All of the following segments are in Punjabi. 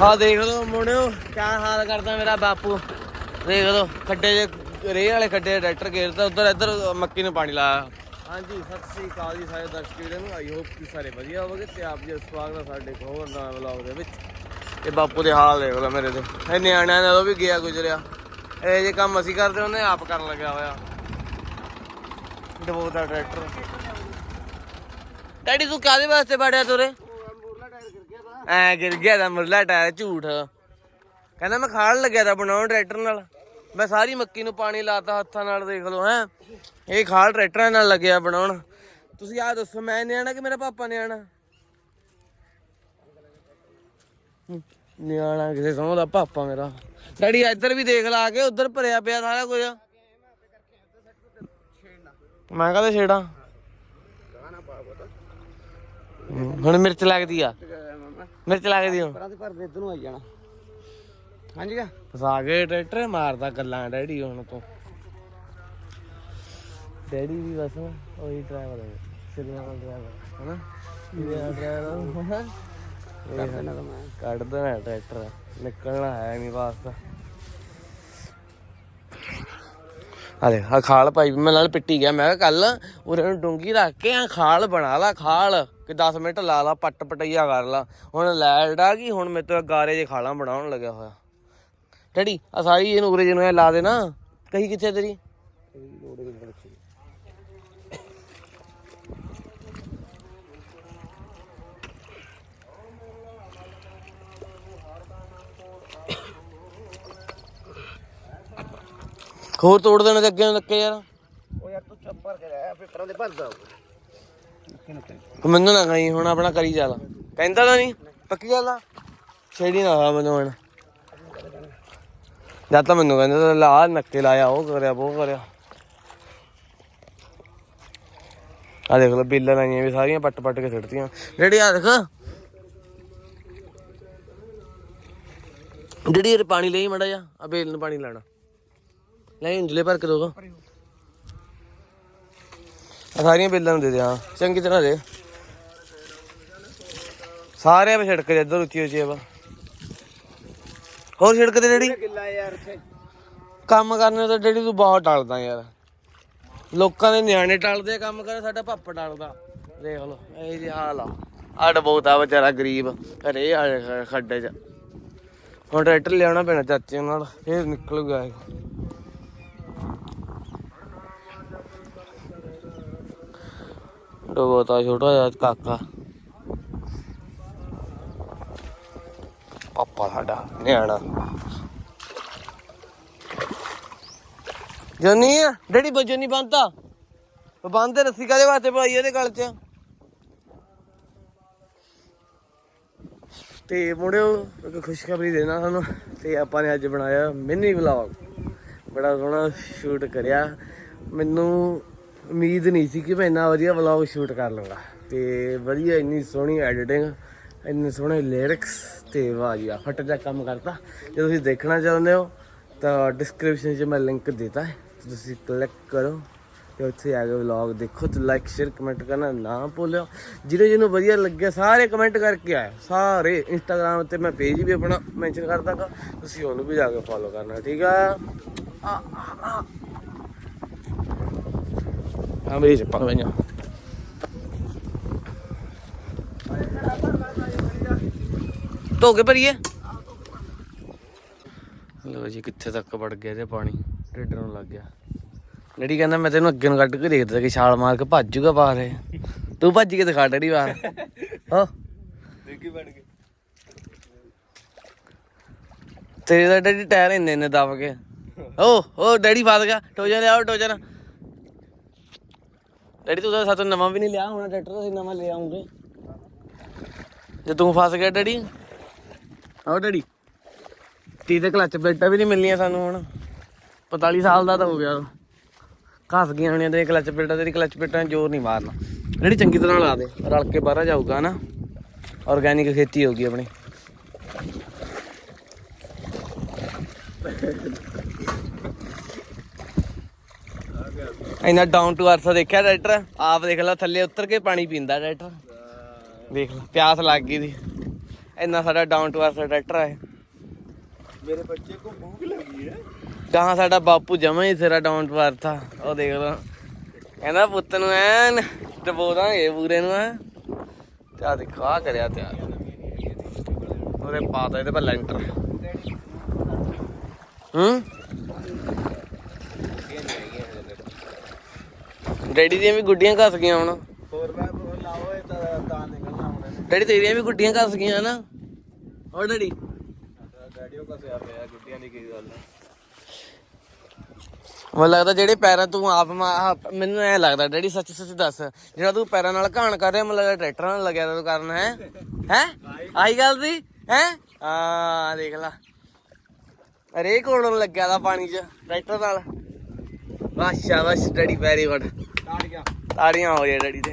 ਹਾਂ ਦੇਖ ਲਓ ਮੁੰਡਿਓ ਕਿਆ ਹਾਲ ਕਰਦਾ ਮੇਰਾ ਬਾਪੂ। ਦੇਖ ਲਓ ਖੱਡੇ ਜੇ ਰੇਹ ਵਾਲੇ ਖੱਡੇ ਟਰੈਕਟਰ ਘੇਰਦਾ ਉਧਰ ਇੱਧਰ ਮੱਕੀ ਨੂੰ ਪਾਣੀ ਲਾਇਆ। ਹਾਂਜੀ ਸਤਿ ਸ੍ਰੀ ਅਕਾਲ ਜੀ ਸਾਰੇ ਦਰਸ਼ਕ ਵੀਰਾਂ ਨੂੰ। ਆਈ ਹੋਪ ਕਿ ਸਾਰੇ ਵਧੀਆ ਹੋਵੋਗੇ ਤੇ ਆਪ ਜੀ ਦਾ ਸਵਾਗਤ ਹੈ ਸਾਡੇ ਹੋਰ ਨਵੇਂ ਵਲੌਗ ਦੇ ਵਿੱਚ। ਇਹ ਬਾਪੂ ਦੇ ਹਾਲ ਦੇਖ ਲਓ ਮੇਰੇ ਦੇ ਇਹ ਨਿਆਣਿਆਂ ਨਾਲ ਉਹ ਵੀ ਗਿਆ ਗੁਜਰਿਆ। ਇਹ ਜੇ ਕੰਮ ਅਸੀਂ ਕਰਦੇ ਉਹਨੇ ਆਪ ਕਰਨ ਲੱਗਿਆ ਹੋਇਆ। ਡਬੋ ਦਾ ਟਰੈਕਟਰ ਡੈਡੀ ਤੂੰ ਕਾਹਦੇ ਵਾਸਤੇ ਬਾੜਿਆ ਤੋਰੇ? ਐ ਗਿਰ ਗਿਆ ਦਾ ਮੁਰਲਾ ਟਾਇਰ ਝੂਠ। ਕਹਿੰਦਾ ਮੈਂ ਖਾਣ ਲੱਗਿਆ ਤਾਂ ਬਣਾਉਣ ਟਰੈਕਟਰ ਨਾਲ। ਮੈਂ ਸਾਰੀ ਮੱਕੀ ਨੂੰ ਪਾਣੀ ਲਾਤਾ ਹੱਥਾਂ ਨਾਲ ਦੇਖ ਲਓ, ਹੈ। ਇਹ ਖਾਲ ਟਰੈਕਟਰਾਂ ਨਾਲ ਲੱਗਿਆ ਬਣਾਉਣ। ਤੁਸੀਂ ਆ ਦੱਸੋ, ਮੈਂ ਨਿਆਣਾ ਕਿ ਮੇਰਾ ਪਾਪਾ ਨਿਆਣਾ? ਨਿਆਣਾ ਕਿਸੇ ਸਮਝ ਦਾ ਪਾਪਾ ਮੇਰਾ। ਡੈਡੀ ਇੱਧਰ ਵੀ ਦੇਖ ਲਾ ਕੇ ਉਧਰ ਭਰਿਆ ਪਿਆ ਸਾਰਾ ਕੁਝ। ਮੈਂ ਕਹਦਾ ਛੇੜਾ। ਹੁਣ ਮਿਰਚ ਲੱਗਦੀ ਆ। ਮਿਰਚ ਲੱਗਦੀ ਹੁਣ ਪਰਾਂ ਤੇ ਭਰ ਦੇ ਇਧਰ ਨੂੰ ਆਈ ਜਾਣਾ। ਹਾਂਜੀ ਕਾ। ਫਸਾ ਕੇ ਟਰੈਕਟਰ ਮਾਰਦਾ ਗੱਲਾਂ ਡੈਡੀ ਹੁਣ ਤੋਂ। ਡੈਡੀ ਵੀ ਬਸ ਉਹੀ ਡਰਾਈਵਰ ਹੈ। ਸਿਰਨਾ ਵਾਲਾ ਡਰਾਈਵਰ ਹਨਾ ਇਹ ਡਰਾਈਵਰ ਕੱਢ ਦੇਣਾ ਟਰੈਕਟਰ ਨਿਕਲਣਾ ਹੈ ਨਹੀਂ ਵਾਸਤਾ ਅਰੇ ਆ ਖਾਲ ਭਾਈ ਮੈਂ ਨਾਲ ਪਿੱਟੀ ਗਿਆ, ਮੈਂ ਕਿਹਾ ਕੱਲ ਉਰੇ ਨੂੰ ਡੂੰਗੀ ਰੱਖ ਕੇ ਆ ਖਾਲ ਬਣਾ ਲਾ, ਖਾਲ ਕਿ 10 ਮਿੰਟ ਲਾ ਲਾ, ਪੱਟ ਪਟਈਆ ਕਰ ਲਾ। ਹੁਣ ਲੈਟ ਆ ਗਈ ਹੁਣ ਮੇਰੇ ਤੋਂ ਗਾਰੇ ਜੇ ਖਾਲਾਂ ਬਣਾਉਣ ਲੱਗਿਆ ਹੋਇਆ। ਡੈਡੀ ਆ ਸਾਰੀ ਇਹਨੂੰ ਉਰੇ ਜਿਹਨੂੰ ਐ ਲਾ ਦੇ ਨਾ ਕਹੀ ਕਿੱਥੇ ਤੇਰੀ? ਹੋਰ ਤੋੜ ਦੇਣੇ ਤੇ ਅੱਗੇ ਨੂੰ ਲੱਗੇ ਯਾਰ। ਉਹ ਯਾਰ ਤੂੰ ਚੱਪ ਭਰ ਕੇ ਰਹਿ ਫਿਰ ਪਰਾਂ ਦੇ ਭਰਦਾ ਤੂੰ ਮੈਨੂੰ ਨਾ ਕਹੀਂ ਹੁਣ ਆਪਣਾ ਕਰੀ ਚੱਲ। ਕਹਿੰਦਾ ਤਾਂ ਨਹੀਂ ਪੱਕੀ ਗੱਲ ਆ? ਛੇੜੀ ਨਾ ਹੋਇਆ ਮੈਨੂੰ ਹੁਣ। ਜਦ ਤਾਂ ਮੈਨੂੰ ਕਹਿੰਦਾ ਤਾਂ ਲਾ ਨੱਕੇ ਲਾਇਆ ਉਹ ਕਰਿਆ ਉਹ ਕਰਿਆ। ਆ ਦੇਖ ਲੋ ਬਿੱਲਾਂ ਲਾਈਆਂ ਵੀ ਸਾਰੀਆਂ ਪੱਟ ਪੱਟ ਕੇ ਸਿੱਟਤੀਆਂ। ਜਿਹੜੀ ਆ ਦੇਖ। ਜਿਹੜੀ ਇਹ ਪਾਣੀ ਲਈ ਮੜਾ ਜਾ ਆ ਬੇਲ ਨੂੰ ਪਾਣੀ ਲਾਣਾ ਲੈ ਇੰਜਲੇ ਭਰ ਕੇ ਦੋਗਾ ਆ ਸਾਰੀਆਂ ਬੇਲਾਂ ਨੂੰ ਦੇ ਦੇ ਹਾਂ। ਚੰਗੀ ਤਰ੍ਹਾਂ ਦੇ। ਸਾਰੇ ਵੇ ਛਿੜਕ ਦੇ ਇੱਧਰ ਉੱਚੀ ਉੱਚੀ ਵਾ ਹੋਰ ਛਿੜਕ ਦੇ ਡੈਡੀ। ਕਿੱਲਾ ਯਾਰ ਇੱਥੇ ਕੰਮ ਕਰਨੇ ਤਾਂ ਡੈਡੀ ਤੂੰ ਬਹੁਤ ਟਲਦਾ ਯਾਰ। ਲੋਕਾਂ ਦੇ ਨਿਆਣੇ ਟਲਦੇ ਆ ਕੰਮ ਕਰ ਸਾਡਾ ਪਾਪਾ ਟਲਦਾ। ਦੇਖ ਲਓ ਇਹ ਜੀ ਹਾਲ ਆ। ਆੜ ਬਹੁਤ ਆ ਵਿਚਾਰਾ ਗਰੀਬ ਘਰੇ ਆ ਖੱਡੇ 'ਚ। ਹੁਣ ਟਰੈਕਟਰ ਲਿਆਉਣਾ ਪੈਣਾ ਚਾਚੇ ਨਾਲ ਫੇਰ ਨਿਕਲੂਗਾ ਇਹ। ਡੋਬੋ ਛੋਟਾ ਜਿਹਾ, ਕਾਕਾ। ਪਾਪਾ ਸਾਡਾ, ਨਿਆਣਾ। ਜੋਨੀ, ਡੈਡੀ ਬਜੋ ਨਹੀਂ ਬੰਨਤਾ ਬੰਨਦੇ ਰੱਸੀ ਕਾਦੇ ਵਾਸਤੇ ਪਾਈ ਇਹਦੇ ਗਲ 'ਚ? ਤੇ ਮੁੰਡਿਓ, ਇੱਕ ਖੁਸ਼ਖਬਰੀ ਦੇਣਾ ਤੁਹਾਨੂੰ, ਤੇ ਆਪਾਂ ਨੇ ਅੱਜ ਬਣਾਇਆ ਮਿੰਨੀ ਵਲੌਗ। ਬੜਾ ਸੋਹਣਾ ਸ਼ੂਟ ਕਰਿਆ। ਮੈਨੂੰ ਉਮੀਦ ਨਹੀਂ ਸੀ ਕਿ ਮੈਂ ਇੰਨਾ ਵਧੀਆ ਵਲੌਗ ਸ਼ੂਟ ਕਰ ਲਵਾਂਗਾ ਤੇ ਵਧੀਆ ਇੰਨੀ ਸੋਹਣੀ ਐਡੀਟਿੰਗ ਇੰਨੇ ਸੋਹਣੇ ਲਿਰਿਕਸ ਤੇ ਵਾਹ ਜੀ ਆ ਫਟ ਜਾ ਕੰਮ ਕਰਤਾ। ਜੇ ਤੁਸੀਂ ਦੇਖਣਾ ਚਾਹੁੰਦੇ ਹੋ, ਤਾਂ ਡਿਸਕ੍ਰਿਪਸ਼ਨ 'ਚ ਮੈਂ ਲਿੰਕ ਦਿੱਤਾ ਹੈ। ਤੁਸੀਂ ਕਲਿੱਕ ਕਰੋ ਤੇ ਉੱਥੇ ਆ ਕੇ ਵਲੌਗ ਦੇਖੋ ਤੇ ਲਾਈਕ ਸ਼ੇਅਰ ਕਮੈਂਟ ਕਰਨਾ ਨਾ ਭੁੱਲਿਓ। ਜਿਹਦੇ ਜਿਹਨੂੰ ਵਧੀਆ ਲੱਗਿਆ, ਸਾਰੇ ਕਮੈਂਟ ਕਰਕੇ ਆਏ ਸਾਰੇ ਇੰਸਟਾਗ੍ਰam ਤੇ ਮੈਂ ਪੇਜ ਵੀ ਆਪਣਾ ਮੈਂਸ਼ਨ ਕਰ ਦਾਂਗਾ ਤੁਸੀਂ ਉਹਨੂੰ ਵੀ ਜਾ ਕੇ ਫੋਲੋ ਕਰਨਾ, ਠੀਕ ਆ ਆ ਆ। ਮੇਰੀ ਚੱਪਲ ਵਈਆਂ ਧੋ ਕੇ ਭਰੀਏ? ਲੋ ਜੀ ਕਿੱਥੇ ਤੱਕ ਵੜ ਗਿਆ ਤੇ ਪਾਣੀ? ਢਿੱਡ ਨੂੰ ਲੱਗ ਗਿਆ। ਡੈਡੀ ਕਹਿੰਦਾ ਮੈਂ ਤੈਨੂੰ ਅੱਗੇ ਨੂੰ ਕੱਢ ਕੇ ਦੇਖਦਾ ਕਿ ਛਾਲ ਮਾਰ ਕੇ ਭੱਜ ਜੂਗਾ ਬਾਹਰ ਇਹ। ਤੂੰ ਭੱਜ ਕੇ ਦਿਖਾ ਡੈਡੀ ਬਾਹਰ। ਹੋ। ਦੇਖੀ ਬਣ ਕੇ। ਤੇਰੇ ਦਾ ਡੈਡੀ ਟਾਇਰ ਇੰਨੇ ਇੰਨੇ ਦਬ ਕੇ ਓ ਓ ਡੈਡੀ ਫਸ ਗਿਆ। ਟੋਜਨ ਲਿਆਓ ਟੋਜਨ। ਡੈਡੀ, ਤੂੰ ਤਾਂ ਸਾਤੋਂ ਨਵਾਂ ਵੀ ਨਹੀਂ ਲਿਆ ਹੋਣਾ ਟਰੈਕਟਰ ਤੁਸੀਂ ਨਵਾਂ ਲੈ ਆਉਂਗੇ। ਜੇ ਤੂੰ ਫਸ ਗਿਆ ਡੈਡੀ। ਆਓ ਡੈਡੀ। ਤੀ ਤੇ ਕਲੱਚ ਪਲੇਟਾਂ ਵੀ ਨਹੀਂ ਮਿਲਣੀਆਂ ਸਾਨੂੰ ਹੁਣ। 45 ਸਾਲ ਦਾ ਤਾਂ ਹੋ ਗਿਆ। ਘਸ ਗਈਆਂ ਹੋਣੀਆਂ ਤੇ ਕਲੱਚ ਪਲੇਟਾਂ ਤੇਰੀ ਕਲੱਚ ਪਲੇਟਾਂ ਜ਼ੋਰ ਨਹੀਂ ਮਾਰਨਾ। ਜਿਹੜੀ ਚੰਗੀ ਤਰ੍ਹਾਂ ਲਾ ਦੇ। ਰਲ ਕੇ ਬਾਹਰ ਜਾਊਗਾ ਨਾ ਆਰਗੈਨਿਕ ਖੇਤੀ ਹੋਊਗੀ ਆਪਣੀ। ਇੰਨਾ ਡਾਊਨ ਟੂ ਅਰਥ ਦੇਖਿਆ ਟਰੈਕਟਰ ਆਪ ਦੇਖ ਲੈ ਥੱਲੇ ਉਤਰ ਕੇ ਪਾਣੀ ਪੀਂਦਾ ਟਰੈਕਟਰ ਦੇਖ ਲੈ ਪਿਆਸ ਲੱਗ ਗਈ ਦੀ। ਇੰਨਾ ਸਾਡਾ ਡਾਊਨ ਟੂ ਅਰਥ ਟਰੈਕਟਰ ਹੈ। ਮੇਰੇ ਬੱਚੇ ਕੋ ਭੂਖ ਲੱਗੀ ਹੈ। ਕਹਾਂ ਸਾਡਾ ਬਾਪੂ ਜਮਾ ਹੀ ਸਿਰਾ ਡਾਊਨ ਟੂ ਅਰਥ ਆ। ਉਹ ਦੇਖ ਲਓ ਕਹਿੰਦਾ ਪੁੱਤ ਨੂੰ ਐਨ ਡਬੋ ਦਾਂਗੇ ਪੂਰੇ ਨੂੰ ਐ ਤੇ ਆ ਦੇਖੋ ਆ ਕਰਿਆ ਤਿਆਰ ਉਹਦੇ ਪਾਤਾ ਇਹਦੇ ਪਰ ਲੈਂਟਰ। ਹੂੰ? ਡੈਡੀ ਦੀਆਂ ਵੀ ਗੁੱਡੀਆਂ ਘਸ ਗਈਆਂ ਹੁਣ। ਹੋਰ ਮੈਂ ਲਾਓ ਇਹ ਤਾਂ ਤਾਂ ਨਿਕਲਣਾ ਹੁਣ। ਡੈਡੀ ਤੇਰੀਆਂ ਵੀ ਗੁੱਡੀਆਂ ਘਸ ਗਈਆਂ ਨਾ ਹੋਰ ਡੈਡੀ? ਡੈਡੀਓ ਕਸਿਆ ਪਿਆ ਗੁੱਡੀਆਂ ਦੀ ਕੀ ਗੱਲ ਮੈਨੂੰ ਲੱਗਦਾ ਜਿਹੜੇ ਪੈਰਾਂ ਤੂੰ ਆਪ ਮੈਨੂੰ ਐ ਲੱਗਦਾ ਡੈਡੀ ਸੱਚ ਸੱਚ ਦੱਸ। ਜਿਹੜਾ ਤੂੰ ਪੈਰਾਂ ਨਾਲ ਘਾਣ ਕਰ ਰਿਹਾ ਮੈਨੂੰ ਲੱਗਦਾ ਟਰੈਕਟਰ ਨਾਲ ਲੱਗਿਆ ਤੂੰ ਕਰਨ ਹੈ? ਹੈ? ਆਈ ਗੱਲ ਸੀ ਹੈ? ਆ ਦੇਖ ਲਾ। ਅਰੇ ਕੋਲੋਂ ਲੱਗਿਆ ਦਾ ਪਾਣੀ 'ਚ ਟਰੈਕਟਰ ਨਾਲ। ਵਾਹ ਸ਼ਾਬਾਸ਼ ਡੈਡੀ ਵੈਰੀ ਗੁੱਡ ਤਾੜੀਆਂ। ਹੋ ਜੇ ਡੈਡੀ ਤੇ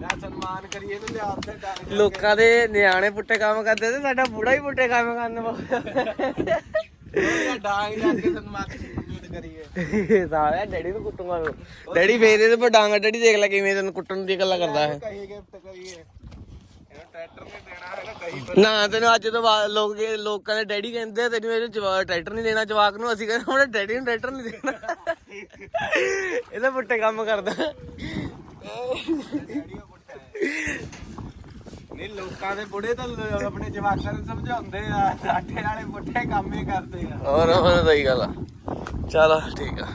ਲੈ ਸਨਮਾਨ ਕਰੀਏ ਤੇ ਲਿਆ ਤੇ ਡਾਂਗ ਲੋਕਾਂ ਦੇ ਨਿਆਣੇ ਪੁੱਟੇ ਕੰਮ ਕਰਦੇ ਤੇ ਸਾਡਾ ਬੁੜਾ ਹੀ ਪੁੱਟੇ ਕੰਮ ਕਰਨ ਵਾਲਾ। ਡਾਂਗ ਜਾ ਕੇ ਸਨਮਾਨ ਕਰੀਏ ਸਾਲਿਆ ਡੈਡੀ ਨੂੰ ਕੁੱਟੂਗਾ ਡੈਡੀ ਫੇਰ ਇਹਦੇ ਪਰ ਡਾਂਗਾ ਡੈਡੀ ਦੇਖ ਲੈ ਕਿਵੇਂ ਤੈਨੂੰ ਕੁੱਟਣ ਦੀ ਗੱਲਾਂ ਕਰਦਾ ਹੈ ਗਿਫਟ ਕਰੀਏ। ਨੇ ਤੈਨੂੰ ਅੱਜ ਤੋਂ ਬਾਅਦ ਲੋਕ ਲੋਕਾਂ ਦੇ ਡੈਡੀ ਕਹਿੰਦੇ ਆ, ਤੈਨੂੰ ਇਹਨੂੰ ਜਵਾਕ ਟਰੈਕਟਰ ਨਹੀਂ ਦੇਣਾ ਜਵਾਕ ਨੂੰ। ਅਸੀਂ ਕਹਿੰਦੇ ਆਪਣੇ ਡੈਡੀ ਨੂੰ ਟਰੈਕਟਰ ਨਹੀਂ ਦੇਣਾ। ਇਹਦਾ ਪੁੱਟੇ ਕੰਮ ਕਰਦਾ। ਨਹੀਂ ਲੋਕਾਂ ਦੇ ਬੁੜੇ ਤਾਂ ਲ- ਆਪਣੇ ਜਵਾਕਾਂ ਨੂੰ ਸਮਝਾਉਂਦੇ ਆ। ਸਾਡੇ ਵਾਲੇ ਪੁੱਠੇ ਕੰਮ ਹੀ ਕਰਦੇ ਆ। ਹੋਰ ਹੋਰ ਸਹੀ ਗੱਲ ਆ। ਚਲ ਠੀਕ ਆ।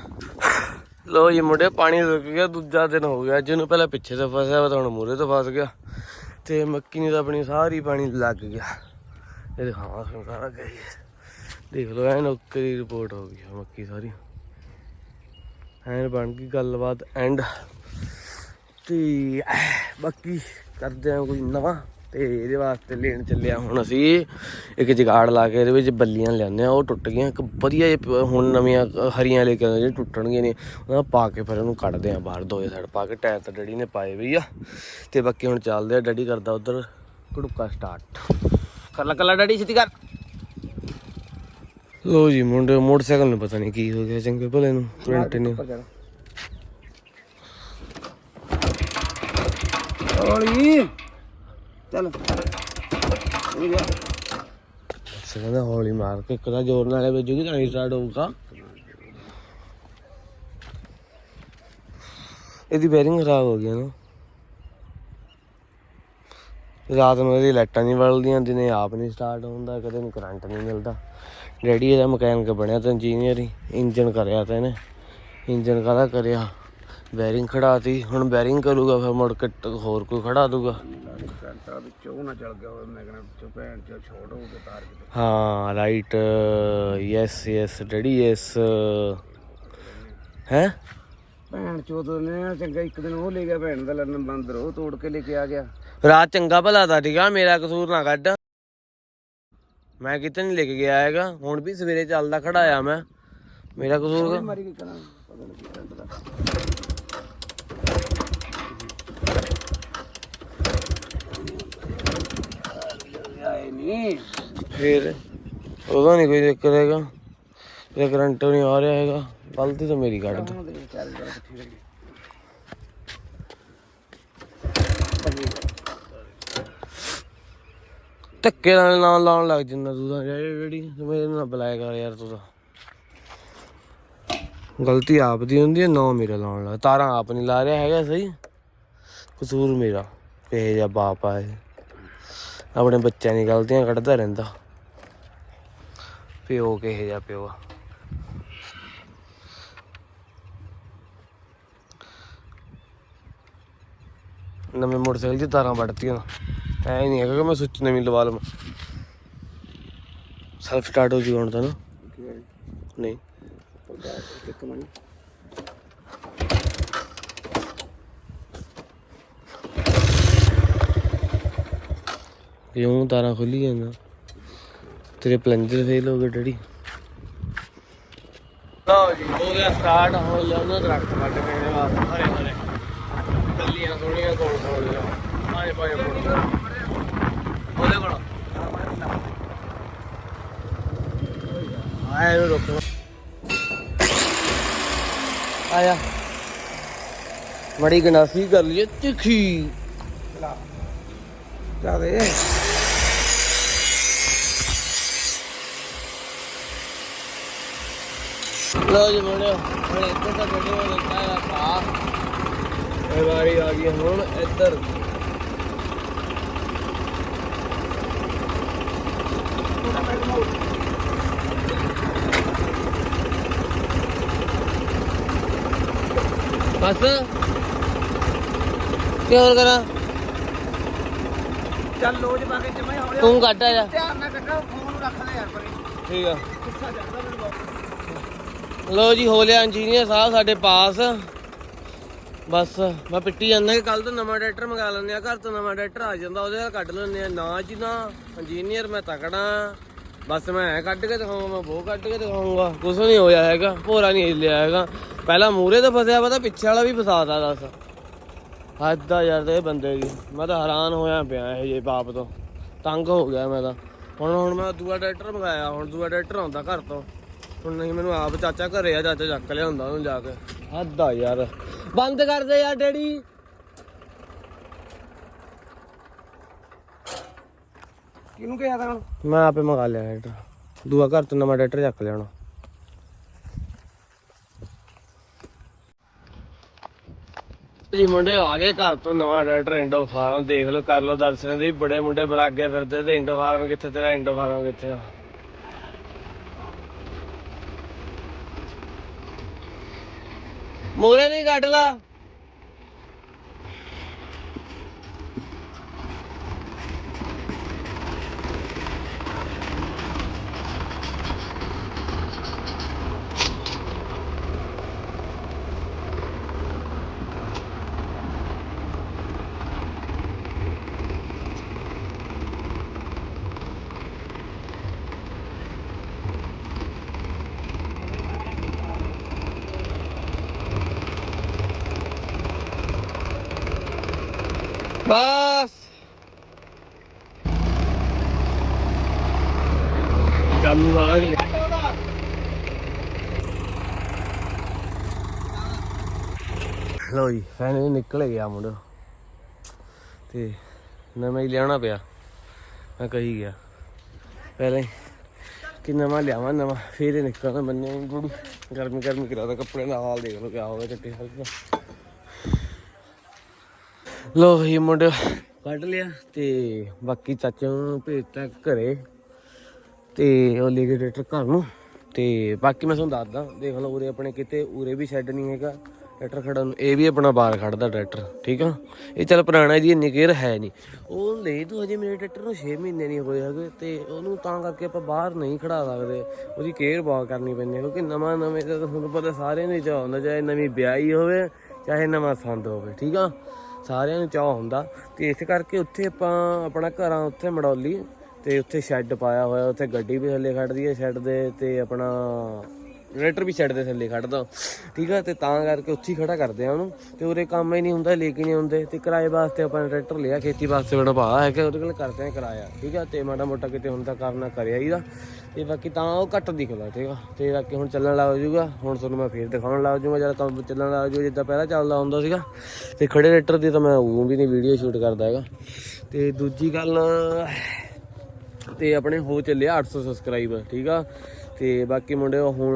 ਲੋ ਜੀ ਮੁੰਡੇ ਪਾਣੀ ਰੁਕ ਗਿਆ ਦੂਜਾ ਦਿਨ ਹੋ ਗਿਆ। ਜਿਹਨੂੰ ਪਹਿਲਾਂ ਪਿੱਛੇ ਤੋਂ ਫਸਿਆ ਵਾ ਤਾਂ ਹੁਣ ਮੂਰੇ ਤੋਂ ਫਸ ਗਿਆ। ਤੇ ਮੱਕੀ ਨੂੰ ਤਾਂ ਆਪਣੀ ਸਾਰੀ ਪਾਣੀ ਲੱਗ ਗਿਆ। ਇਹ ਦਿਖਾਵਾਂ ਤੁਹਾਨੂੰ ਸਾਰਾ ਗਈ ਦੇਖ ਲਓ, ਐਨ ਓਕੇ ਦੀ ਰਿਪੋਰਟ ਹੋ ਗਈ ਮੱਕੀ ਸਾਰੀ। ਐਨ ਬਣ ਗਈ ਗੱਲਬਾਤ ਐਂਡ ਤੇ, ਬਾਕੀ ਕਰਦੇ ਆ ਕੋਈ ਨਵਾਂ। ਤੇ ਇਹਦੇ ਵਾਸਤੇ ਲੈਣ ਚੱਲਿਆ ਹੁਣ ਅਸੀਂ। ਇੱਕ ਜਗਾੜ ਲਾ ਕੇ ਇਹਦੇ ਵਿੱਚ ਬੱਲੀਆਂ ਲਿਆਉਂਦੇ ਆ ਉਹ ਟੁੱਟ ਗਈਆਂ। ਇੱਕ ਵਧੀਆ ਹੁਣ ਨਵੀਆਂ ਹਰੀਆਂ ਲੈ ਕੇ ਆਉਂਦੇ ਜਿਹੜੇ ਟੁੱਟਣਗੀਆਂ ਨੇ, ਉਹਨਾਂ ਪਾ ਕੇ ਫਿਰ ਉਹਨੂੰ ਕੱਢਦੇ ਆ ਬਾਹਰ, ਦੋਏ ਸਾਈਡ ਪਾ ਕੇ। ਟਾਇਰ ਤਾਂ ਡੈਡੀ ਨੇ ਪਾਏ ਵੀ ਆ। ਤੇ ਬਾਕੀ ਹੁਣ ਚੱਲਦੇ ਆ ਡੈਡੀ ਕਰਦਾ ਉਧਰ ਘੜੂਕਾ ਸਟਾਰਟ ਕਰ ਲਾ ਕੱਲਾ ਡੈਡੀ, ਛੇਤੀ ਕਰ। ਲੋ ਜੀ ਮੁੰਡੇ, ਮੋਟਰਸਾਈਕਲ ਨੂੰ ਪਤਾ ਨਹੀਂ ਕੀ ਹੋ ਗਿਆ, ਚੰਗੇ ਭਲੇ ਨੂੰ ਕਰੰਟ ਨੇ। ਹੌਲੀ। ਚੱਲ। ਕਹਿੰਦਾ ਹੌਲੀ ਮਾਰ ਕੇ ਇੱਕ ਤਾਂ ਜ਼ੋਰ ਨਾਲੇ ਵੱਜੂਗੀ ਤਾਂ ਸਟਾਰਟ ਹੋਊਗਾ। ਇਹਦੀ ਬੈਰਿੰਗ ਖਰਾਬ ਹੋ ਗਈ ਨਾ। ਰਾਤ ਨੂੰ ਇਹਦੀ ਲਾਈਟਾਂ ਨਹੀਂ ਬਲਦੀਆਂ, ਦਿਨੇ ਆਪ ਨਹੀਂ ਸਟਾਰਟ ਹੁੰਦਾ, ਕਦੇ ਨੂੰ ਕਰੰਟ ਨਹੀਂ ਮਿਲਦਾ। ਡੈਡੀ ਇਹਦਾ ਮਕੈਨਿਕ ਬਣਿਆ ਤਾਂ ਇੰਜੀਨੀਅਰ ਹੀ ਇੰਜਨ ਕਰਿਆ ਤਾਂ ਇਹਨੇ। ਇੰਜਨ ਕਾਹਦਾ ਕਰਿਆ? ਬੈਰਿੰਗ ਖੜਾਤੀ ਹੁਣ ਬੈਰਿੰਗ ਕਰੂਗਾ ਫਿਰ ਮੁੜ ਕੇ ਟ- ਹੋਰ ਕੋਈ ਖੜਾ ਦੂਗਾ ਘੰਟਾ ਵਿੱਚੋਂ ਨਾ ਚੱਲ ਗਿਆ ਹੋਵੇ ਮੈਂ ਕਹਿੰਦਾ ਵਿੱਚੋਂ ਭੈਣ ਚੋ ਛੋੜ ਹੋ ਕੇ ਤਾਰ ਕਿਤੇ ਹਾਂ right yes yes daddy yes ਹੈ? ਭੈਣ ਚੋਦ ਨੇ ਚੰਗਾ ਇੱਕ ਦਿਨ ਉਹ ਲੈ ਗਿਆ ਭੈਣ ਦਾ ਲੰਨ ਬੰਦਰ ਉਹ ਤੋੜ ਕੇ ਲੈ ਕੇ ਆ ਗਿਆ। ਰਾਤ ਚੰਗਾ ਭਲਾ ਦਾ ਠੀਕਾ ਮੇਰਾ ਕਸੂਰ ਨਾ ਕੱਢ। ਮੈਂ ਕਿਤੇ ਨਹੀਂ ਲੈ ਕੇ ਗਿਆ ਹੈਗਾ ਹੁਣ ਵੀ ਸਵੇਰੇ ਚੱਲਦਾ ਖੜਾਇਆ ਮੈਂ। ਮੇਰਾ ਕਸੂਰ ਮਾਰੀ ਕੀ ਕਰਾਂ ਪਤਾ ਨਹੀਂ ਕੀ ਕਰੰਟ ਦਾ ਆਏ ਨਹੀਂ ਫਿਰ ਉਹਦਾ ਨਹੀਂ ਕੋਈ ਚੱਕਰ ਹੈਗਾ। ਜੇ ਕਰੰਟ ਨਹੀਂ ਆ ਰਿਹਾ ਹੈਗਾ, ਗਲਤੀ ਤਾਂ ਮੇਰੀ ਕੱਢ ਦੇ। ਧੱਕੇ ਨਾਲ ਨਾਲ ਲਾਉਣ ਲੱਗ ਜਿੰਨਾ ਤੂੰ ਤਾਂ ਜਿਹੜੀ ਮੇਰੇ ਨਾਲ ਬੁਲਾਇਆ ਕਰ ਯਾਰ ਤੂੰ ਤਾਂ। ਗਲਤੀ ਆਪ ਦੀ ਹੁੰਦੀ ਹੈ, ਨਾ ਮੇਰਾ ਲਾਉਣ ਲੱਗ, ਤਾਰਾਂ ਆਪ ਨਹੀਂ ਲਾ ਰਿਹਾ ਹੈਗਾ ਸਹੀ। ਕਸੂਰ ਮੇਰਾ, ਇਹ ਜਾਂ ਬਾਪ ਆ ਆਪਣੇ ਬੱਚਿਆਂ ਦੀ ਗਲਤੀਆਂ ਕੱਢਦਾ ਰਹਿੰਦਾ। ਪਿਓ ਕਿਹੇ ਜਾ ਪਿਓ ਆ। ਨਵੇਂ ਮੋਟਰਸਾਈਕਲ ਦੀ ਤਾਰਾਂ ਵੱਢਤੀਆਂ। ਐ ਨਹੀਂ ਹੈਗਾ ਕਿ ਮੈਂ ਸੁੱਚ ਨਵੀਂ ਲਵਾ ਲਵਾਂ। ਸੈਲਫ ਸਟਾਰਟ ਹੋ ਜੂ ਹੁਣ ਤਾਂ ਨਾ। ਨਹੀਂ। ਕਿਉਂ ਤਾਰਾਂ ਖੁੱਲੀ ਜਾਂਦਾ। ਤੇਰੇ ਪਲੰਜਰ ਫੇਲ ਹੋ ਗਏ ਡੈਡੀ। ਲਓ ਜੀ, ਹੋ ਗਿਆ ਸਟਾਰਟ ਹੋ ਲਿਆ ਉਹਨਾਂ ਦਰਖਤ ਕੱਟ ਕੇ ਇਹਦੇ ਵਾਸਤੇ। ਹਰੇ ਹਰੇ ਕੱਲੀਆਂ ਸੋਹਣੀਆਂ ਕੋਲ ਕੋਲ ਆਏ ਪਾਏ ਉਹਦੇ ਕੋਲ। ਆਏ ਰੋਕੋ ਆਇਆ। ਮੜੀ ਗਨਾਸੀ ਕਰ ਲਈ ਤਿੱਖੀ। ਜਾ ਦੇ ਲੋ ਜੀ ਮੁੰਡਿਓ ਹੁਣ ਇੱਧਰ ਤਾਂ ਗੱਡੀ ਹੋ ਦਿੱਤਾ ਹੈ ਪਾ ਇਹ ਵਾਰੀ ਆ ਗਈ ਹੁਣ ਇੱਧਰ। ਬਸ। ਕੀ ਹੋਰ ਕਰਾਂ? ਚੱਲ ਲੋਜ ਪਾ ਕੇ ਜਮਾ ਹੋ ਤੂੰ ਕੱਢ ਆ ਜਾ। ਧਿਆਨ ਨਾਲ ਕੱਢੋ ਫੋਨ ਰੱਖ ਲੈ ਯਾਰ ਪਰੇ। ਠੀਕ ਆ। ਗੁੱਸਾ ਚੜਦਾ ਮੈਨੂੰ ਬਹੁਤ। ਲੋ ਜੀ, ਹੋ ਲਿਆ ਇੰਜੀਨੀਅਰ ਸਾਹਿਬ ਸਾਡੇ ਪਾਸ। ਬਸ, ਮੈਂ ਪਿੱਟੀ ਜਾਂਦਾ ਕਿ ਕੱਲ ਤੋਂ ਨਵਾਂ ਟਰੈਕਟਰ ਮੰਗਾ ਲੈਂਦੇ ਆ, ਘਰ ਤੋਂ ਨਵਾਂ ਟਰੈਕਟਰ ਆ ਜਾਂਦਾ, ਉਹਦੇ ਨਾਲ ਕੱਢ ਲੈਂਦੇ ਆ, ਨਾ ਜੀ ਨਾ। ਇੰਜੀਨੀਅਰ ਮੈਂ ਤਕੜਾ ਬਸ ਮੈਂ ਐਂ ਕੱਢ ਕੇ ਦਿਖਾਉਂਗਾ ਮੈਂ ਬਹੁਤ ਕੱਢ ਕੇ ਦਿਖਾਉਂਗਾ ਕੁਝ ਨਹੀਂ ਹੋਇਆ ਹੈਗਾ, ਭੋਰਾ ਨਹੀਂ ਹਿੱਲਿਆ ਹੈਗਾ। ਪਹਿਲਾਂ ਮੂਰੇ ਤੋਂ ਫਸਿਆ ਪਤਾ ਪਿੱਛੇ ਵਾਲਾ ਵੀ ਫਸਾਦਾ ਦੱਸ। ਹੱਦ ਆ ਯਾਰ, ਤੇ ਇਹ ਬੰਦੇ ਦੀ। ਮੈਂ ਤਾਂ ਹੈਰਾਨ ਹੋਇਆ ਪਿਆ ਇਹ ਜੇ ਬਾਪ ਤੋਂ। ਤੰਗ ਹੋ ਗਿਆ ਮੈਂ ਤਾਂ। ਹੁਣ ਹੁਣ ਮੈਂ ਦੂਆ ਟਰੈਕਟਰ ਮੰਗਾਇਆ, ਹੁਣ ਦੂਆ ਟਰੈਕਟਰ ਆਉਂਦਾ ਘਰ ਤੋਂ। ਹੁਣ ਨਹੀਂ ਮੈਨੂੰ ਆਪ ਚਾਚਾ ਘਰੇ ਆ ਚਾਚਾ ਚੱਕ ਲਿਆਉਂਦਾ ਉਹਨੂੰ ਜਾ ਕੇ। ਹੱਦ ਆ ਯਾਰ। ਬੰਦ ਕਰ ਦੇ ਯਾਰ ਡੈਡੀ। ਕਿਹਨੂੰ ਕਿਹਾ ਤਾਂ ਮੈਂ ਆਪੇ ਮੰਗਾ ਲਿਆ ਟਰੈਕਟਰ। ਦੂਆ ਘਰ ਤੋਂ ਨਵਾਂ ਟਰੈਕਟਰ ਚੱਕ ਲਿਆਉਣਾ ਜੀ ਮੁੰਡੇ ਆ ਗਏ ਘਰ ਤੋਂ ਨਵਾਂ ਟਰੈਕਟਰ ਇੰਡੋ ਫਾਰਮ ਦੇਖ ਲਓ ਕਰ ਲਓ ਦਰਸ਼ਨ। ਦੀ ਬੜੇ ਮੁੰਡੇ ਬਲਾਗੇ ਫਿਰਦੇ ਤੇ ਇੰਡੋ ਫਾਰਮ ਕਿੱਥੇ ਤੇਰਾ ਇੰਡੋ ਫਾਰਮ ਕਿੱਥੇ ਆ? ਮੂਰੇ ਨਹੀਂ ਕੱਢ ਲਾ ਬਸ। ਕੰਮ ਗਿਆ ਲੋ ਜੀ ਫੈਨ ਨਿਕਲ ਗਿਆ ਮੁੰਡਾ। ਤੇ ਨਵਾਂ ਹੀ ਲਿਆਉਣਾ ਪਿਆ। ਮੈਂ ਕਹੀ ਗਿਆ। ਪਹਿਲੇ ਕਿ ਨਵਾਂ ਲਿਆਵਾਂ ਨਵਾਂ ਫੇਰ ਨਿਕਲਣਾ। ਬੰਨੇ ਗੁੜੀ ਗਰਮੀ ਗਰਮੀ ਕਰਾਦਾ ਕੱਪੜੇ ਹਾਲ ਦੇਖ ਲਓ ਕਿਆ ਹੋ ਗਿਆ ਚੱਕੇ ਹਲਕਾ। ਲੋ ਹੀ ਮੁੰਡੇ ਕੱਢ ਲਿਆ ਤੇ ਬਾਕੀ ਚਾਚੇ ਨੂੰ ਭੇਜਤਾ ਘਰੇ ਤੇ ਉਹ ਲੈ ਕੇ ਟਰੈਕਟਰ ਘਰ ਨੂੰ ਤੇ ਬਾਕੀ ਮੈਂ ਤੁਹਾਨੂੰ ਦੱਸਦਾ, ਦੇਖ ਲਓ ਉਰੇ ਆਪਣੇ ਕਿਤੇ ਉਰੇ ਵੀ ਸ਼ੈੱਡ ਨਹੀਂ ਹੈਗਾ ਟਰੈਕਟਰ ਖੜਾ ਨੂੰ, ਇਹ ਵੀ ਆਪਣਾ ਬਾਹਰ ਖੜਦਾ ਟਰੈਕਟਰ ਠੀਕ ਆ? ਇਹ ਚੱਲ ਪੁਰਾਣਾ ਜੀ, ਇੰਨੀ ਕੇਅਰ ਹੈ ਨਹੀਂ। ਉਹ ਲਈ ਤੂੰ ਹਜੇ ਮੇਰੇ ਟਰੈਕਟਰ ਨੂੰ 6 ਮਹੀਨੇ ਨਹੀਂ ਹੋਏ ਹੈਗੇ ਤੇ ਉਹਨੂੰ ਤਾਂ ਕਰਕੇ ਆਪਾਂ ਬਾਹਰ ਨਹੀਂ ਖੜਾ ਸਕਦੇ। ਉਹਦੀ ਕੇਅਰ ਬਹੁਤ ਕਰਨੀ ਪੈਂਦੀ ਹੈ, ਕਿਉਂਕਿ ਨਵਾਂ ਨਵੇਂ ਦਾ ਤੁਹਾਨੂੰ ਪਤਾ ਸਾਰਿਆਂ ਨੂੰ ਚਾਹ ਹੁੰਦਾ, ਚਾਹੇ ਨਵੀਂ ਵਿਆਹੀ ਹੋਵੇ, ਚਾਹੇ ਨਵਾਂ ਸੰਦ ਹੋਵੇ, ਠੀਕ ਆ? ਸਾਰਿਆਂ ਨੂੰ ਚਾਹ ਹੁੰਦਾ ਤੇ ਇਸ ਕਰਕੇ ਉੱਥੇ ਆਪਾਂ ਆਪਣਾ ਘਰਾਂ ਉੱਥੇ ਮੜੌਲੀ ਤੇ ਉੱਥੇ ਸ਼ੈੱਡ ਪਾਇਆ ਹੋਇਆ, ਉੱਥੇ ਗੱਡੀ ਵੀ ਥੱਲੇ ਖੜਦੀ ਹੈ ਸ਼ੈੱਡ ਦੇ ਤੇ ਆਪਣਾ ਰੇਟਰ ਵੀ ਸ਼ੈੱਡ ਦੇ ਥੱਲੇ ਖੜਦਾ। ਠੀਕ ਆ, ਤੇ ਤਾਂ ਕਰਕੇ ਉੱਥੇ ਹੀ ਖੜਾ ਕਰਦੇ ਆ ਉਹਨੂੰ। ਤੇ ਉਰੇ ਕੰਮ ਹੀ ਨਹੀਂ ਹੁੰਦਾ ਲੈ ਕੇ ਨਹੀਂ ਹੁੰਦੇ। ਤੇ ਕਿਰਾਏ ਵਾਸਤੇ ਆਪਾਂ ਨੇ ਟਰੈਕਟਰ ਲਿਆ, ਖੇਤੀ ਵਾਸਤੇ ਬਣਾ ਪਾ ਹੈ ਕਿ ਉਹਦੇ ਕੋਲ ਕਰਦੇ ਆ ਕਿਰਾਇਆ। ਠੀਕ ਆ, ਤੇ ਮਾੜਾ ਮੋਟਾ ਕਿਤੇ ਹੁੰਦਾ ਕਰਨਾ ਕਰਿਆ ਹੀਦਾ ਤੇ ਬਾਕੀ ਤਾਂ ਉਹ ਘੱਟ ਦਿਖਦਾ, ਠੀਕ ਆ। ਤੇ ਬਾਕੀ ਹੁਣ ਚੱਲਣ ਲੱਗ ਜੂਗਾ ਹੁਣ ਤੁਹਾਨੂੰ ਮੈਂ ਫੇਰ ਦਿਖਾਉਣ ਲੱਗ ਜੂਗਾ ਜਦ ਕੰਮ ਚੱਲਣ ਲੱਗ ਜੂ ਜਿੱਦਾਂ ਪਹਿਲਾਂ ਚੱਲਦਾ ਹੁੰਦਾ ਸੀਗਾ। ਤੇ ਖੜੇ ਰੇਟਰ ਦੀ ਤਾਂ ਮੈਂ ਉਹ ਵੀ ਨਹੀਂ ਵੀਡੀਓ ਸ਼ੂਟ ਕਰਦਾ ਹੈਗਾ। ਤੇ ਦੂਜੀ ਗੱਲ, ਤੇ ਆਪਣੇ ਹੋ ਚੱਲਿਆ 800 ਸਬਸਕ੍ਰਾਈਬਰ ਠੀਕ ਆ। ਤੇ ਬਾਕੀ ਮੁੰਡਿਓ ਹੁਣ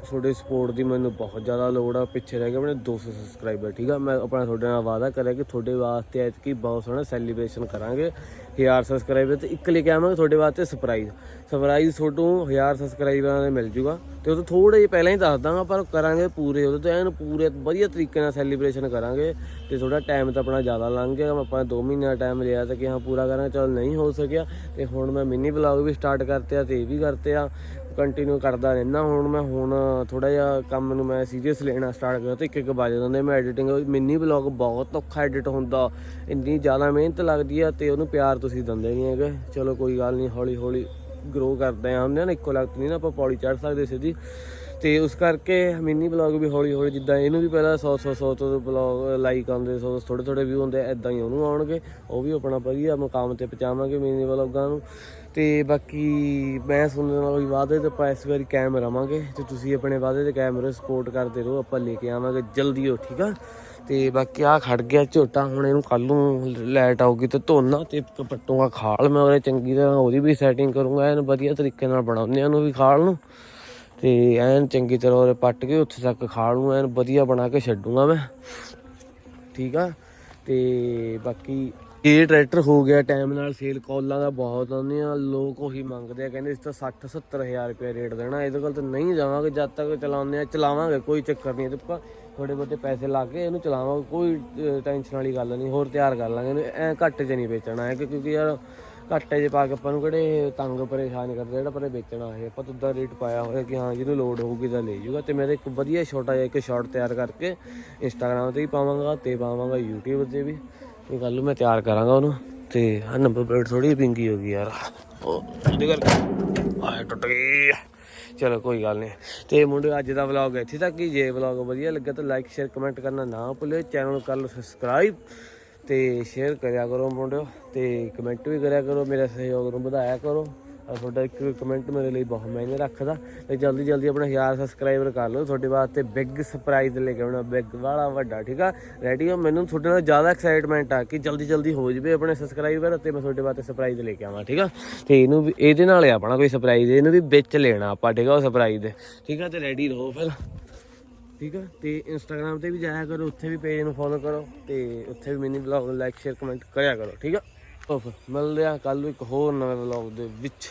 ਤੁਹਾਡੇ ਸਪੋਰਟ ਦੀ ਮੈਨੂੰ ਬਹੁਤ ਜ਼ਿਆਦਾ ਲੋੜ ਆ। ਪਿੱਛੇ ਰਹਿ ਗਏ ਆਪਣੇ 200 ਸਬਸਕ੍ਰਾਈਬਰ ਠੀਕ ਆ? ਮੈਂ ਆਪਣਾ ਤੁਹਾਡੇ ਨਾਲ ਵਾਅਦਾ ਕਰਿਆ ਕਿ ਤੁਹਾਡੇ ਵਾਸਤੇ ਐਤਕੀ ਬਹੁਤ ਸੋਹਣਾ ਸੈਲੀਬ੍ਰੇਸ਼ਨ ਕਰਾਂਗੇ। 1000 ਸਬਸਕ੍ਰਾਈਬਰ ਤੇ ਇੱਕ ਲੈ ਕੇ ਆਵਾਂਗੇ ਤੁਹਾਡੇ ਵਾਸਤੇ ਸਰਪ੍ਰਾਈਜ਼ ਸਰਪ੍ਰਾਈਜ਼ ਤੁਹਾਨੂੰ 1000 ਸਬਸਕ੍ਰਾਈਬਰਾਂ ਦੇ ਮਿਲ ਜੂਗਾ। ਤੇ ਉਹ ਤੋਂ ਥੋੜੇ ਜਿਹਾ ਪਹਿਲਾਂ ਹੀ ਦੱਸ ਦਾਂਗਾ, ਪਰ ਕਰਾਂਗੇ ਪੂਰੇ। ਉਹਦੇ ਤੋਂ ਐਨ ਪੂਰੇ ਵਧੀਆ ਤਰੀਕੇ ਨਾਲ ਸੈਲੀਬ੍ਰੇਸ਼ਨ ਕਰਾਂਗੇ। ਤੇ ਥੋੜਾ ਟਾਈਮ ਤਾਂ ਆਪਣਾ ਜ਼ਿਆਦਾ ਲੰਘ ਗਿਆ। ਆਪਾਂ 2 ਮਹੀਨੇ ਦਾ ਟਾਈਮ ਲਿਆ ਤਾਂ ਕਿ ਹਾਂ ਪੂਰਾ ਕਰਾਂਗੇ। ਚਲ ਨਹੀਂ ਹੋ ਸਕਿਆ। ਤੇ ਹੁਣ ਮੈਂ ਮਿੰਨੀ ਵਲੌਗ ਵੀ ਸਟਾਰਟ ਕਰਤੇ ਆ ਤੇ ਇਹ ਵੀ ਕਰਤੇ ਆ। ਕੰਟੀਨਿਊ ਕਰਦਾ ਰਹਿਣਾ ਹੁਣ ਮੈਂ ਹੁਣ ਥੋੜਾ ਜਿਹਾ ਕੰਮ ਨੂੰ ਮੈਂ ਸੀਰੀਅਸ ਲੈਣਾ ਸਟਾਰਟ ਕਰਤਾ ਇੱਕ ਇੱਕ ਵਜੇ ਜਾਂਦੇ ਮੈਂ ਐਡੀਟਿੰਗ ਮਿੰਨੀ ਵਲੌਗ ਬਹੁਤ ਔਖਾ ਐਡਿਟ ਹੁੰਦਾ। ਇੰਨੀ ਜ਼ਿਆਦਾ ਮਿਹਨਤ ਲੱਗਦੀ ਆ ਤੇ ਉਹਨੂੰ ਪਿਆਰ ਤੁਸੀਂ ਦਿੰਦੇ ਨਹੀਂ ਹੈਗੇ। ਚਲੋ ਕੋਈ ਗੱਲ ਨਹੀਂ ਹੌਲੀ ਹੌਲੀ ਗਰੋ ਕਰਦੇ ਆ। ਹੁੰਦੇ ਨਾ, ਇੱਕੋ ਲਗਤ ਨਹੀਂ ਨਾ ਆਪਾਂ ਪੌੜੀ ਚੜ ਸਕਦੇ ਸਿੱਧੀ। ਤੇ ਉਸ ਕਰਕੇ ਮਿੰਨੀ ਬਲੌਗ ਵੀ ਹੌਲੀ ਹੌਲੀ ਜਿੱਦਾਂ ਇਹਨੂੰ ਵੀ ਪਹਿਲਾਂ 100 100 100 ਤੋਂ ਬਲੌਗ ਲਾਈਕ ਆਉਂਦੇ 100 ਥੋੜੇ ਥੋੜੇ ਵਿਊ ਹੁੰਦੇ ਐਦਾਂ ਹੀ ਉਹਨੂੰ ਆਉਣਗੇ। ਉਹ ਵੀ ਆਪਣਾ ਵਧੀਆ ਮੁਕਾਮ ਤੇ ਪਹੁੰਚਾਵਾਂਗੇ ਮਿੰਨੀ ਬਲੌਗਾਂ ਨੂੰ। ਤੇ ਬਾਕੀ ਮੈਂ ਸੁਣਨ ਨਾਲ ਕੋਈ ਵਾਅਦੇ ਤੇ ਆਪਾਂ ਇਸ ਵਾਰੀ ਕਾਇਮ ਰਵਾਂਗੇ ਤੇ ਤੁਸੀਂ ਆਪਣੇ ਵਾਅਦੇ ਤੇ ਕਾਇਮ ਰਹੋ ਸਪੋਰਟ ਕਰਦੇ ਰਹੋ, ਆਪਾਂ ਲੈ ਕੇ ਆਵਾਂਗੇ ਜਲਦੀ ਹੋ ਠੀਕ ਆ? ਤੇ ਬਾਕੀ ਆ ਖੜ ਗਿਆ ਝੋਟਾ, ਹੁਣ ਇਹਨੂੰ ਕੱਲ ਨੂੰ ਲਾਈਟ ਆਊਗੀ ਤੇ ਧੋਣਾ ਤੇ ਪੱਟੂਗਾ ਖਾਲ ਮੈਂ ਉਹਦੇ ਚੰਗੀ ਤਰ੍ਹਾਂ ਉਹਦੀ ਵੀ ਸੈਟਿੰਗ ਕਰੂੰਗਾ, ਐਨ ਵਧੀਆ ਤਰੀਕੇ ਨਾਲ ਬਣਾਉਂਦੇ ਆ ਉਹਨੂੰ ਵੀ ਖਾਲ ਨੂੰ। ਤੇ ਐਨ ਚੰਗੀ ਤਰ੍ਹਾਂ ਉਹਦੇ ਪੱਟ ਕੇ ਉੱਥੇ ਤੱਕ ਖਾ ਲੂੰ ਐਨ ਵਧੀਆ ਬਣਾ ਕੇ ਛੱਡੂਗਾ ਮੈਂ, ਠੀਕ ਆ? ਤੇ ਬਾਕੀ ਇਹ ਟਰੈਕਟਰ ਹੋ ਗਿਆ ਟਾਈਮ ਨਾਲ ਸੇਲ ਕਾਲਾਂ ਦਾ ਬਹੁਤ ਆਉਂਦੀਆਂ ਲੋਕ ਉਹੀ ਮੰਗਦੇ ਆ, ਕਹਿੰਦੇ ਇਸ ਤਾਂ 60 70 ਹਜ਼ਾਰ ਰੁਪਏ ਰੇਟ ਦੇਣਾ, ਇਹਦੇ ਕੋਲ ਤਾਂ ਨਹੀਂ ਜਾਵਾਂਗੇ, ਜਦ ਤੱਕ ਚਲਾਉਂਦੇ ਆ, ਚਲਾਵਾਂਗੇ, ਕੋਈ ਚੱਕਰ ਨਹੀਂ ਤੇ ਥੋੜੇ ਬਹੁਤੇ ਪੈਸੇ ਲਾ ਕੇ ਇਹਨੂੰ ਚਲਾਵਾਂਗੇ, ਕੋਈ ਟੈਨਸ਼ਨ ਵਾਲੀ ਗੱਲ ਨਹੀਂ, ਹੋਰ ਤਿਆਰ ਕਰ ਲਾਂਗੇ, ਇਹਨੂੰ ਐ ਘੱਟ 'ਚ ਨਹੀਂ ਵੇਚਣਾ ਹੈ ਕਿਉਂਕਿ ਯਾਰ ਘਾਟੇ 'ਚ ਪਾ ਕੇ ਆਪਾਂ ਨੂੰ ਕਿਹੜੇ ਤੰਗ, ਪਰੇਸ਼ਾਨ ਕਰਦੇ, ਜਿਹੜਾ ਪਰੇ ਵੇਚਣਾ ਹੈ ਆਪਾਂ ਤਾਂ ਉੱਦਾਂ ਰੇਟ ਪਾਇਆ ਹੋਇਆ ਕਿ ਹਾਂ, ਜਿਹਨੂੰ ਲੋਡ ਹੋਊਗੀ ਤਾਂ ਲੈ ਜਾਊਗਾ, ਤੇ ਮੇਰੇ ਇੱਕ ਵਧੀਆ ਛੋਟਾ ਜਿਹਾ ਇੱਕ ਸ਼ਾਰਟ ਤਿਆਰ ਕਰਕੇ ਇੰਸਟਾਗ੍ਰਾਮ ਤੇ ਵੀ ਪਾਵਾਂਗਾ, ਤੇ ਪਾਵਾਂਗਾ YouTube ਤੇ ਵੀ। ਇਹ ਗੱਲ ਨੂੰ ਮੈਂ ਤਿਆਰ ਕਰਾਂਗਾ ਉਹਨੂੰ। ਤੇ ਆ ਨੰਬਰ ਪਲੇਟ ਥੋੜੀ ਪਿੰਗੀ ਹੋ ਗਈ ਯਾਰ। ਉਹ ਉਹਦੇ ਕਰਕੇ ਆਏ ਟੁੱਟ ਗਈ। ਚਲੋ ਕੋਈ ਗੱਲ ਨਹੀਂ ਤੇ ਮੁੰਡੇ, ਅੱਜ ਦਾ ਵਲੌਗ ਇੱਥੇ ਤੱਕ ਹੀ। ਜੇ ਵਲੌਗ ਵਧੀਆ ਲੱਗਾ ਤਾਂ ਲਾਈਕ ਸ਼ੇਅਰ ਕਮੈਂਟ ਕਰਨਾ ਨਾ ਭੁੱਲਿਓ। ਚੈਨਲ ਨੂੰ ਕਰ ਲਓ ਸਬਸਕ੍ਰਾਈਬ ਤੇ ਸ਼ੇਅਰ ਕਰਿਆ ਕਰੋ ਮੁੰਡਿਓ। ਤੇ ਕਮੈਂਟ ਵੀ ਕਰਿਆ ਕਰੋ। ਮੇਰੇ ਸਹਿਯੋਗ ਨੂੰ ਵਧਾਇਆ ਕਰੋ। ਤੁਹਾਡਾ ਇੱਕ ਕਮੈਂਟ ਮੇਰੇ ਲਈ ਬਹੁਤ ਮਾਇਨੇ ਰੱਖਦਾ। ਤੇ ਜਲਦੀ ਜਲਦੀ ਆਪਣਾ 1000 ਸਬਸਕ੍ਰਾਈਬਰ ਕਰ ਲਓ। ਤੁਹਾਡੇ ਵਾਸਤੇ ਬਿੱਗ ਸਰਪ੍ਰਾਈਜ਼ ਲੈ ਕੇ ਆਉਣਾ। ਬਿੱਗ ਵਾਲਾ ਵੱਡਾ, ਠੀਕ ਆ? ਰੈਡੀ ਹੋ? ਮੈਨੂੰ ਤੁਹਾਡੇ ਨਾਲ ਜ਼ਿਆਦਾ ਐਕਸਾਈਟਮੈਂਟ ਆ ਕਿ ਜਲਦੀ ਜਲਦੀ ਹੋ ਜਵੇ ਆਪਣੇ ਸਬਸਕ੍ਰਾਈਬਰ ਤੇ ਮੈਂ ਤੁਹਾਡੇ ਵਾਸਤੇ ਸਰਪ੍ਰਾਈਜ਼ ਲੈ ਕੇ ਆਵਾਂ, ਠੀਕ ਆ? ਤੇ ਇਹਨੂੰ ਵੀ ਇਹਦੇ ਨਾਲ ਆਪਣਾ ਕੋਈ ਸਰਪ੍ਰਾਈਜ਼ ਇਹਨੂੰ ਵੀ ਵਿੱਚ ਲੈਣਾ ਆਪਾਂ, ਠੀਕ ਆ ਉਹ ਸਰਪ੍ਰਾਈਜ਼ ਦੇ ਠੀਕ ਆ? ਤੇ ਰੈਡੀ ਰਹੋ ਫਿਰ ਠੀਕ ਆ? ਤੇ ਇੰਸਟਾਗ੍ਰam ਤੇ ਵੀ ਜਾਇਆ ਕਰੋ, ਉੱਥੇ ਵੀ ਪੇਜ ਨੂੰ ਫੋਲੋ ਕਰੋ ਤੇ ਉੱਥੇ ਵੀ mini vlog like share comment ਕਰਿਆ ਕਰੋ, ਠੀਕ ਆ? ਉਹ ਫਿਰ, ਮਿਲਦੇ ਆ ਕੱਲ ਨੂੰ ਇੱਕ ਹੋਰ ਨਵੇਂ ਵਲੌਗ ਦੇ ਵਿੱਚ।